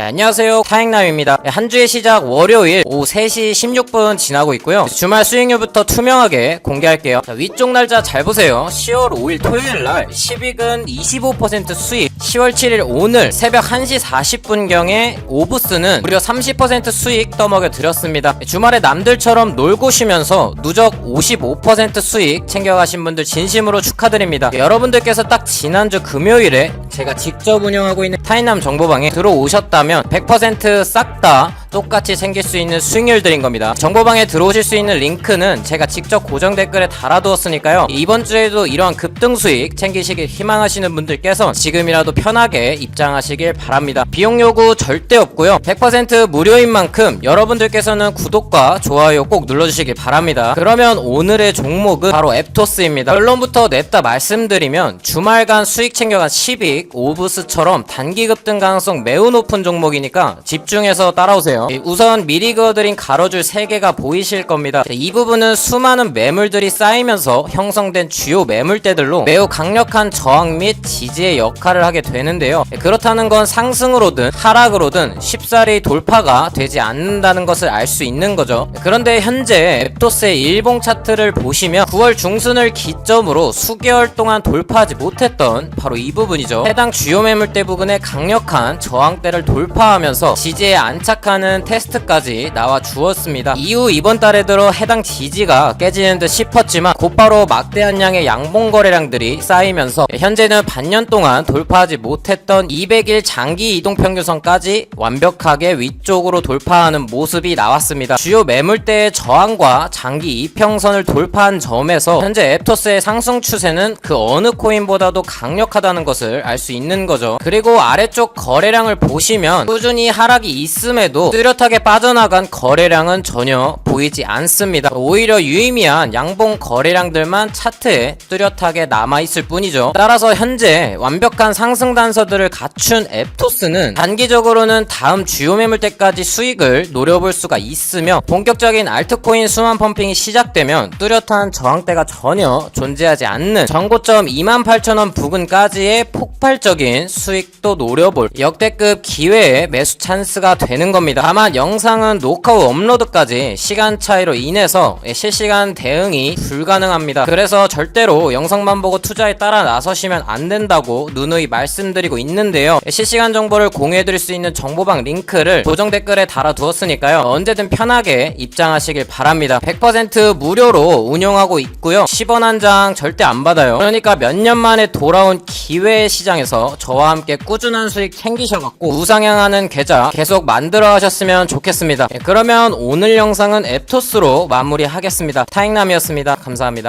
네, 안녕하세요. 타행남입니다. 네, 한 주의 시작 월요일 오후 3시 16분 지나고 있고요. 주말 수익률부터 투명하게 공개할게요. 자, 위쪽 날짜 잘 보세요. 10월 5일 토요일날 10익은 25% 수익 10월 7일 오늘 새벽 1시 40분경에 오브스는 무려 30% 수익 떠먹여 드렸습니다. 네, 주말에 남들처럼 놀고 쉬면서 누적 55% 수익 챙겨가신 분들 진심으로 축하드립니다. 네, 여러분들께서 딱 지난주 금요일에 제가 직접 운영하고 있는 타이남 정보방에 들어오셨다면 100%싹 다 똑같이 생길 수 있는 수익률들인 겁니다. 정보방에 들어오실 수 있는 링크는 제가 직접 고정 댓글에 달아두었으니까요. 이번 주에도 이러한 급등 수익 챙기시길 희망하시는 분들께서 지금이라도 편하게 입장하시길 바랍니다. 비용 요구 절대 없고요. 100% 무료인 만큼 여러분들께서는 구독과 좋아요 꼭 눌러주시길 바랍니다. 그러면 오늘의 종목은 바로 앱토스입니다. 결론부터 냈다 말씀드리면 주말간 수익 챙겨간 10익, 오브스처럼 단기 급등 가능성 매우 높은 종목이니까 집중해서 따라오세요. 예, 우선 미리 그어드린 가로줄 3개가 보이실 겁니다. 자, 이 부분은 수많은 매물들이 쌓이면서 형성된 주요 매물대들로 매우 강력한 저항 및 지지의 역할을 하게 되는데요. 예, 그렇다는 건 상승으로든 하락으로든 쉽사리 돌파가 되지 않는다는 것을 알 수 있는 거죠. 예, 그런데 현재 앱토스의 일봉 차트를 보시면 9월 중순을 기점으로 수개월 동안 돌파하지 못했던 바로 이 부분이죠. 해당 주요 매물대 부근의 강력한 저항대를 돌파하면서 지지에 안착하는 테스트까지 나와 주었습니다. 이후 이번 달에 들어 해당 지지가 깨지는 듯 싶었지만 곧바로 막대한 양의 양봉 거래량들이 쌓이면서 현재는 반년 동안 돌파하지 못했던 200일 장기 이동 평균선까지 완벽하게 위쪽으로 돌파하는 모습이 나왔습니다. 주요 매물대의 저항과 장기 이평선을 돌파한 점에서 현재 앱토스의 상승 추세는 그 어느 코인보다도 강력하다는 것을 알 수 있는 거죠. 그리고 아래쪽 거래량을 보시면 꾸준히 하락이 있음에도 뚜렷하게 빠져나간 거래량은 전혀 보이지 않습니다. 오히려 유의미한 양봉 거래량들만 차트에 뚜렷하게 남아있을 뿐이죠. 따라서 현재 완벽한 상승 단서들을 갖춘 앱토스는 단기적으로는 다음 주요 매물대까지 수익을 노려볼 수가 있으며 본격적인 알트코인 수만 펌핑이 시작되면 뚜렷한 저항대가 전혀 존재하지 않는 전고점 28,000원 부근까지의 폭발적인 수익도 노려볼 역대급 기회의 매수 찬스가 되는 겁니다. 다만 영상은 녹화 후 업로드까지 시간 차이로 인해서 실시간 대응이 불가능합니다. 그래서 절대로 영상만 보고 투자에 따라 나서시면 안 된다고 누누이 말씀드리고 있는데요. 실시간 정보를 공유해드릴 수 있는 정보방 링크를 고정 댓글에 달아두었으니까요. 언제든 편하게 입장하시길 바랍니다. 100% 무료로 운영하고 있고요. 10원 한 장 절대 안 받아요. 그러니까 몇 년 만에 돌아온 기회 시장에서 저와 함께 꾸준한 수익 챙기셔갖고 우상향하는 계좌 계속 만들어 하셨으면 좋겠습니다. 예, 그러면 오늘 영상은 앱토스로 마무리하겠습니다. 타익남이었습니다. 감사합니다.